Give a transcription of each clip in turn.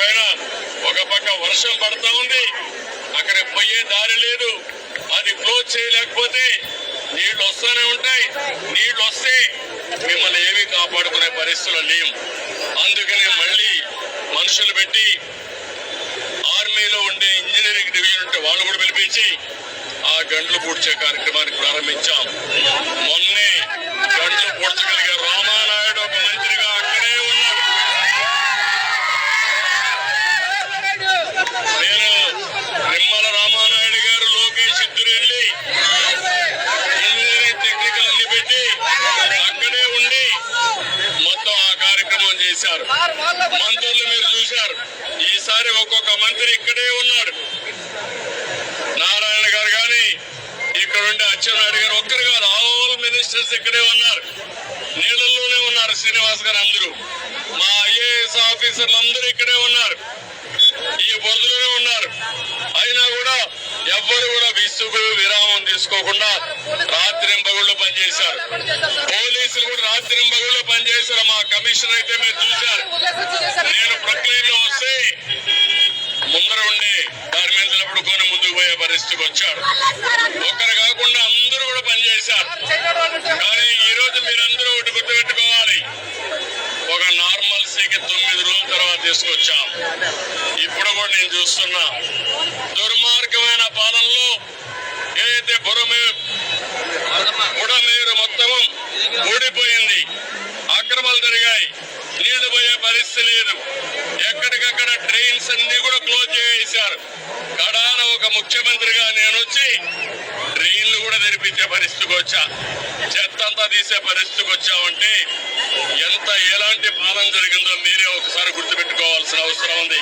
పైన ఒక పక్క వర్షం పడతా ఉంది అక్కడ పోయే దారి లేదు. అది క్లోజ్ చేయలేకపోతే నీళ్ళు వస్తూనే ఉంటాయి. నీళ్ళు వస్తే మిమ్మల్ని ఏమీ కాపాడుకునే పరిస్థితులు లేవు అందుకనే మళ్ళీ మనుషులు పెట్టి ఆర్మీలో ఉండే ఇంజనీరింగ్ డివిజన్ ఉంటే వాళ్ళు కూడా పిలిపించి ఆ గంటలు పూడ్చే కార్యక్రమాన్ని ప్రారంభించాం. మొన్నే గంటలు పూడ్చే చేశారు. మంత్రులు మీరు చూశారు. ఈసారి ఒక్కొక్క మంత్రి ఇక్కడే ఉన్నాడు. నారాయణ గారు కానీ ఇక్కడ ఉండే అచ్చెన్నాయుడు గారు ఒక్కరు కాదు ఆల్ మినిస్టర్స్ ఇక్కడే ఉన్నారు. నీళ్ళల్లోనే ఉన్నారు శ్రీనివాస్ గారు అందరూ. మా ఐఏఎస్ ఆఫీసర్లు అందరూ ఇక్కడే ఉన్నారు. ఈ బురదలోనే ఉన్నారు. అయినా కూడా ఎవ్వరు కూడా విసుగు విరామం రాత్రింబగుళ్ళు పనిచేశారు. పోలీసులు కూడా రాత్రింబగుళ్ళు పనిచేశారు. మా కమిషన్ అయితే మీరు చూశారు. నేను ప్రక్రియలో లో వస్తే ముందర ఉండి దాని మీద నిలబడుకొని ముందుకు పోయే పరిస్థితికి వచ్చాడు ఒక్కరు కాకుండా అందరూ కూడా పనిచేశారు. కానీ ఈ రోజు మీరందరూ ఒకటి గుర్తుపెట్టుకోవాలి. ఒక నార్మల్సీకి తొమ్మిది రోజుల తర్వాత తీసుకొచ్చాం. ఇప్పుడు కూడా నేను చూస్తున్నా. దుర్మార్గమైన పాలనలో బుడమేరు మొత్తం ఊడిపోయింది అక్రమాలు జరిగాయి. నీళ్ళు పోయే పరిస్థితి లేదు. ఎక్కడికక్కడ ట్రైన్స్ అన్ని కూడా క్లోజ్ చేసేశారు. కడాన ఒక ముఖ్యమంత్రిగా నేను వచ్చి ట్రైన్లు కూడా తెరిపించే పరిస్థితికి వచ్చా. చెత్త అంతా తీసే పరిస్థితికి వచ్చామంటే ఎంత ఎలాంటి పాలన జరిగిందో మీరే ఒకసారి గుర్తుపెట్టుకోవాల్సిన అవసరం ఉంది.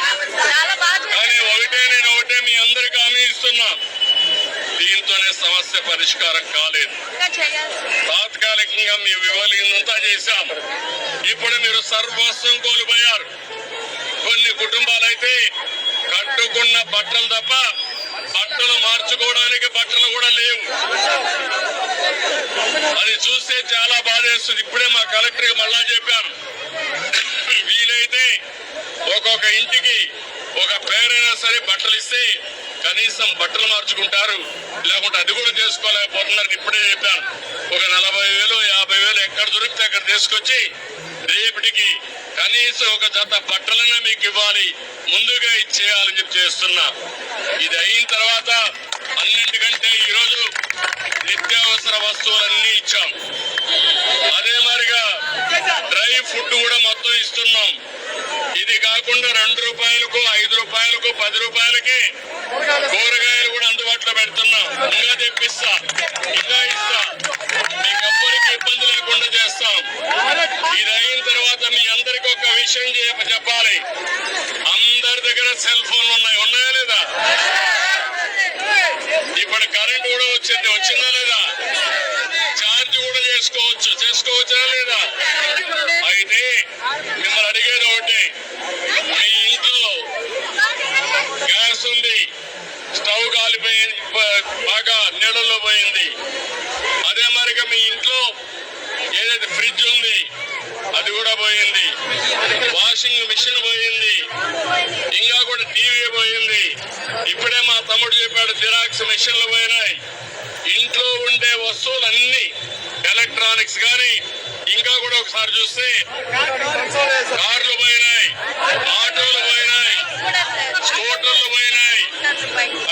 కానీ ఒకటే నేను ఒకటే మీ అందరికీ హామీ ఇస్తున్నా దీంతోనే సమస్య పరిష్కారం కాలేదు. తాత్కాలికంగా మీ వివలింతా చేశాం. ఇప్పుడు మీరు సర్వస్వం కోల్పోయారు. కొన్ని కుటుంబాలైతే కట్టుకున్న బట్టలు తప్ప బట్టలు మార్చుకోవడానికి బట్టలు కూడా లేవు. అది చూస్తే చాలా బాధేస్తుంది ఇప్పుడే మా కలెక్టర్ మళ్ళా చెప్పాను వీలైతే ఒక్కొక్క ఇంటికి ఒక పేరైనా సరే బట్టలు ఇస్తే కనీసం బట్టలు మార్చుకుంటారు. లేకుంటే అది కూడా చేసుకోలేకపోతున్నారు. ఇప్పుడే చెప్పాను. ఒక నలభై వేలు యాభై వేలు ఎక్కడ దొరికితే అక్కడ తీసుకొచ్చి రేపటికి కనీసం ఒక జత బట్టలనే మీకు ఇవ్వాలి. ముందుగా ఇచ్చేయాలని చెప్పి చేస్తున్నా. ఇది అయిన తర్వాత అన్నింటికంటే ఈరోజు నిత్యావసర వస్తువులన్నీ ఇచ్చాం. అదే మాదిరిగా డ్రై ఫుడ్ కూడా మొత్తం ఇస్తున్నాం. ఇది కాకుండా రెండు రూపాయలకు ఐదు రూపాయలకు పది రూపాయలకి కూరగాయలు కూడా అందుబాటులో పెడుతున్నాం. ఇంకా తెప్పిస్తా. ఇంకా ఇస్తా. మీకు ఎవ్వరికి ఇబ్బంది లేకుండా చేస్తాం. ఇది అయిన తర్వాత మీ అందరికి ఒక విషయం చెప్ప చెప్పాలి. అందరి దగ్గర సెల్ ఫోన్లు ఉన్నాయి. ఉన్నాయా లేదా? ఇప్పుడు కరెంట్ కూడా వచ్చింది. వచ్చిందా లేదా ఛార్జ్ కూడా చేసుకోవచ్చు చేసుకోవచ్చా లేదా అయితే మిమ్మల్ని అడిగేది ఒకటి మీ ఇంట్లో గ్యాస్ ఉంది స్టవ్ కాలిపోయింది బ- బాగా నీళ్ళలో పోయింది అదే మరిగా మీ ఇంట్లో ఏదైతే ఫ్రిడ్జ్ ఉంది అది కూడా పోయింది వాషింగ్ మిషన్ పోయింది. ఇంకా కూడా టీవీ పోయింది. ఇప్పుడే మా తమ్ముడు చెప్పాడు జిరాక్స్ మిషన్లు పోయినాయి. ఇంట్లో ఉండే వస్తువులన్నీ ఎలక్ట్రానిక్స్ కానీ ఇంకా కూడా ఒకసారి చూస్తే కార్లు పోయినాయి ఆటోలు పోయినాయి స్కూటర్లు పోయినాయి.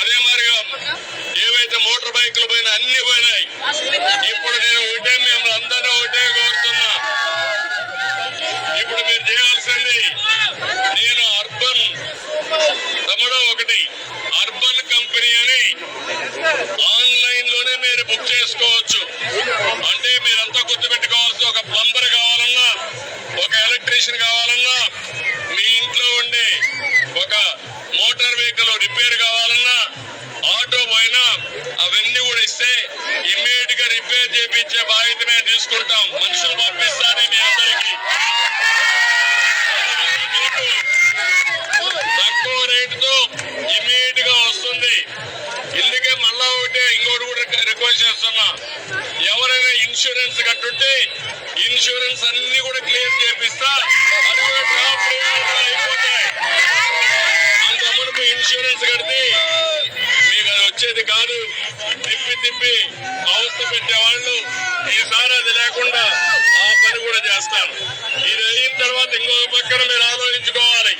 అదే మాదిరిగా ఏవైతే మోటార్ బైకులు పోయినాయి అన్ని పోయినాయి. ఇప్పుడు నేను ఒకటే మేము అందరూ ఒకటే కోరుతున్నా. ఇప్పుడు మీరు నేను అర్బన్ తమ్ముడు ఒకటి అర్బన్ కంపెనీ అని ఆన్లైన్లోనే మీరు బుక్ చేసుకోవచ్చు. అంటే మీరంతా గుర్తుపెట్టుకోవాల్సి ఒక ప్లంబర్ కావాలన్నా ఒక ఎలక్ట్రీషియన్ కావాలన్నా మీ ఇంట్లో ఉండే ఒక మోటార్ వెహికల్ రిపేర్ కావాలన్నా ఆటో పోయినా అవన్నీ కూడా ఇస్తే ఇమ్మీడియట్గా రిపేర్ చేపించే బాధ్యత మేము తీసుకుంటాం. మనుషులు ఇన్సూరెన్స్ అన్ని కూడా క్లియర్ చేపిస్తా. అది కూడా డ్రాప్ అయిపోతాయి. ఇన్సూరెన్స్ కడితే మీకు అది వచ్చేది కాదు. తిప్పి తిప్పి అవస్థ పెట్టేవాళ్ళు ఈసారి అది లేకుండా ఆ పని కూడా చేస్తాను ఇది అయిన తర్వాత ఇంకొక పక్కన మీరు ఆలోచించుకోవాలి.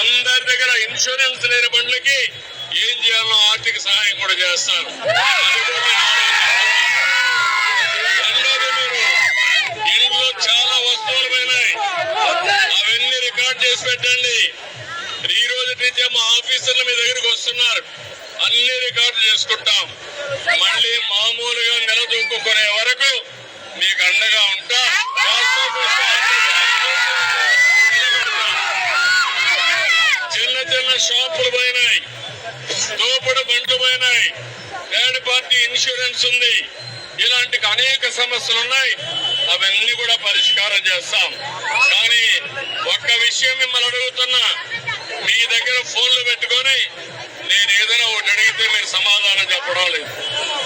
అందరి దగ్గర ఇన్సూరెన్స్ లేని బండ్లకి ఏం చేయాలో ఆర్థిక సహాయం కూడా చేస్తారు. రికార్డులు మీ దగ్గరికి వస్తున్నారు. అన్ని రికార్డు చేసుకుంటాం. మళ్ళీ మామూలుగా నిలదొక్కునే వరకు మీకు అండగా ఉంటా. చిన్న చిన్న షాపులు పోయినాయి. తోపుడు బండ్లు పోయినాయి. థర్డ్ పార్టీ ఇన్సూరెన్స్ ఉంది. ఇలాంటి అనేక సమస్యలు ఉన్నాయి. అవన్నీ కూడా పరిష్కారం చేస్తాం. కానీ ఒక్క విషయం Morales.